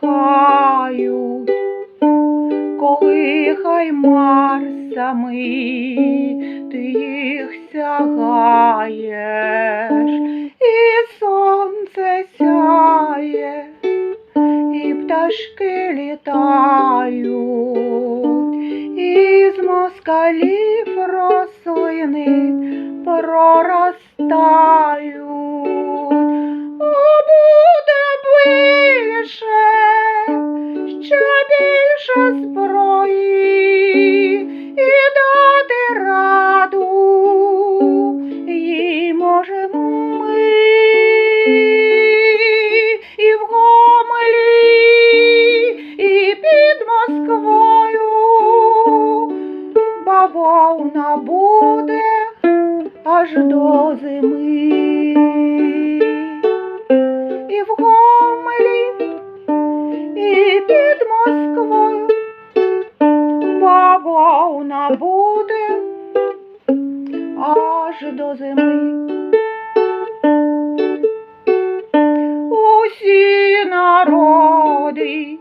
кохають, коли хаймар самий ти їх сягаєш, і сонце сяє, і пташки літають, і з москалів рослини проростають. Аж до зими. І в Гомелі, і під Москвою бавовна буде аж до зими. Усі народи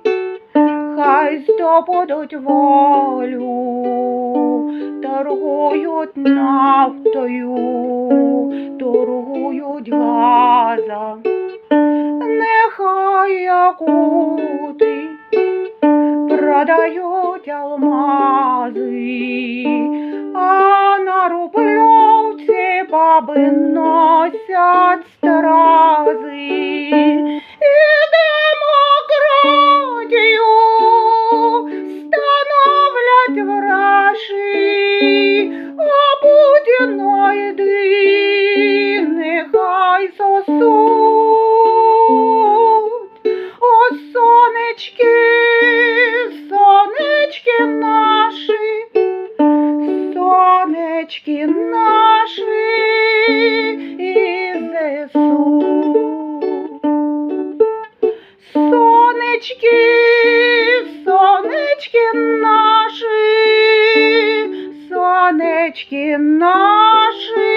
хай здобудуть волю, торгують нафтою, торгують газом, нехай якути продають алмази, а на рубльовці баби носять сосуть. О, сонечки, сонечки наші, сонечки наші і ЗСУ. Сонечки, сонечки наші, сонечки наші.